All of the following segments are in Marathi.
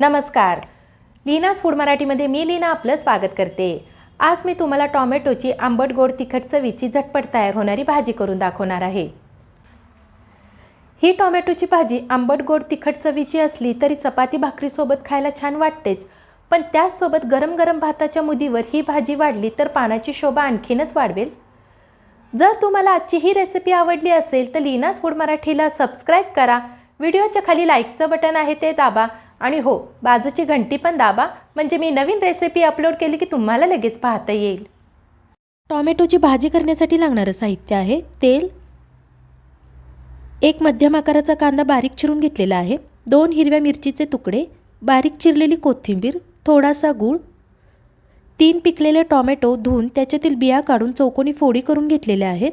नमस्कार. लीनाज फूड मराठीमध्ये मी लीना आपलं स्वागत करते. आज मी तुम्हाला टॉमॅटोची आंबट गोड तिखट चवीची झटपट तयार होणारी भाजी करून दाखवणार आहे. ही टॉमॅटोची भाजी आंबट गोड तिखट चवीची असली तरी चपाती भाकरीसोबत खायला छान वाटतेच. पण त्याचसोबत गरम गरम भाताच्या मुदीवर ही भाजी वाढली तर पानाची शोभा आणखीनच वाढवेल. जर तुम्हाला आजची ही रेसिपी आवडली असेल तर लीनाज फूड मराठीला सबस्क्राईब करा. व्हिडिओच्या खाली लाईकचं बटन आहे ते दाबा. आणि हो बाजूची घंटी पण दाबा. म्हणजे मी नवीन रेसिपी अपलोड केली की तुम्हाला लगेच पाहता येईल. टॉमॅटोची भाजी करण्यासाठी लागणारं साहित्य आहे तेल. एक मध्यम आकाराचा कांदा बारीक चिरून घेतलेला आहे. दोन हिरव्या मिरचीचे तुकडे बारीक चिरलेली कोथिंबीर थोडासा गूळ. तीन पिकलेले टॉमॅटो धुवून त्याच्यातील बिया काढून चौकोनी फोडी करून घेतलेल्या आहेत.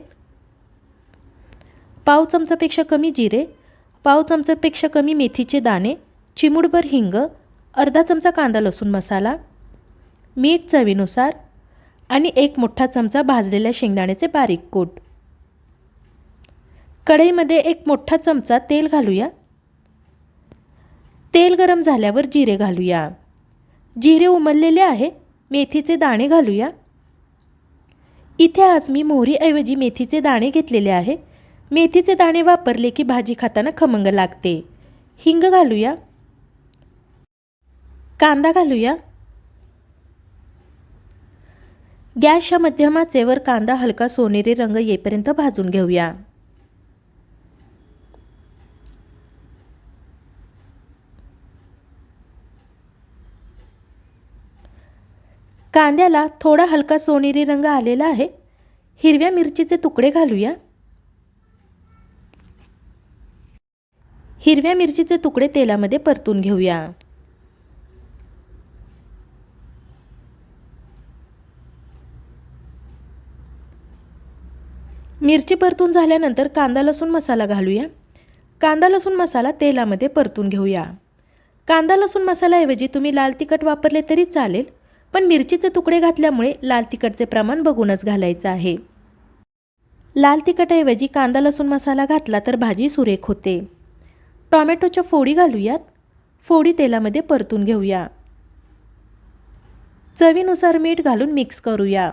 पाव चमचापेक्षा कमी जिरे पाव चमचापेक्षा कमी मेथीचे दाणे चिमूटभर हिंग अर्धा चमचा कांदा लसूण मसाला मीठ चवीनुसार आणि एक मोठा चमचा भाजलेल्या शेंगदाण्याचे बारीक कूट. कढईमध्ये एक मोठा चमचा तेल घालूया. तेल गरम झाल्यावर जिरे घालूया. जिरे उमललेले आहे मेथीचे दाणे घालूया. इथे आज मी मोहरीऐवजी मेथीचे दाणे घेतलेले आहे. मेथीचे दाणे वापरले की भाजी खाताना खमंग लागते. हिंग घालूया. कांदा घालूया. गॅसच्या मध्यमाचे वर कांदा हलका सोनेरी रंग येईपर्यंत भाजून घेऊया. कांद्याला थोडा हलका सोनेरी रंग आलेला आहे. हिरव्या मिरचीचे तुकडे घालूया. हिरव्या मिरचीचे तुकडे तेलामध्ये परतून घेऊया. मिरची परतून झाल्यानंतर कांदा लसूण मसाला घालूया. कांदा लसूण मसाला तेलामध्ये परतून घेऊया. कांदा लसूण मसाल्याऐवजी तुम्ही लाल तिखट वापरले तरी चालेल पण मिरचीचे तुकडे घातल्यामुळे लाल तिखटचे प्रमाण बघूनच घालायचं आहे. लाल तिखटऐवजी कांदा लसूण मसाला घातला तर भाजी सुरेख होते. टॉमॅटोच्या फोडी घालूयात. फोडी तेलामध्ये परतून घेऊया. चवीनुसार मीठ घालून मिक्स करूया.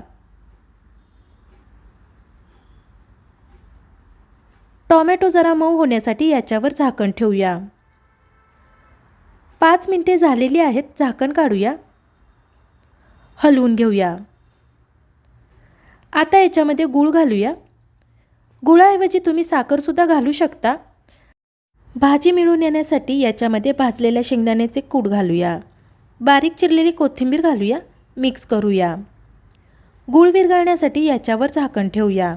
टॉमॅटो जरा मऊ होण्यासाठी याच्यावर झाकण ठेवूया. पाच मिनटे झालेली आहेत झाकण काढूया. हलवून घेऊया. आता याच्यामध्ये गूळ घालूया. गुळाऐवजी तुम्ही साखरसुद्धा घालू शकता. भाजी मिळून येण्यासाठी याच्यामध्ये भाजलेल्या शेंगदाण्याचे कूड घालूया. बारीक चिरलेली कोथिंबीर घालूया. मिक्स करूया. गूळ विरघळण्यासाठी याच्यावर झाकण ठेवूया.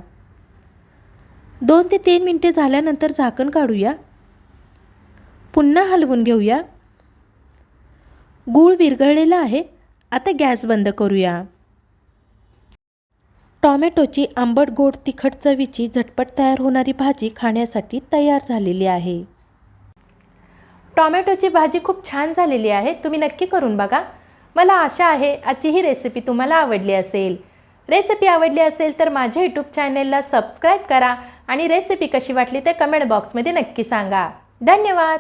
दोन ते तीन मिनटे झाल्यानंतर झाकण काढूया. पुन्हा हलवून घेऊया. गूळ विरघळलेला आहे. आता गॅस बंद करूया. टॉमॅटोची आंबट गोड तिखट चवीची झटपट तयार होणारी भाजी खाण्यासाठी तयार झालेली आहे. टॉमॅटोची भाजी खूप छान झालेली आहे. तुम्ही नक्की करून बघा. मला आशा आहे आजची ही रेसिपी तुम्हाला आवडली असेल. रेसिपी आवडली असेल तर माझ्या यूट्यूब चॅनेलला सबस्क्राईब करा आणि रेसिपी कशी वाटली ते कमेंट बॉक्समध्ये नक्की सांगा. धन्यवाद!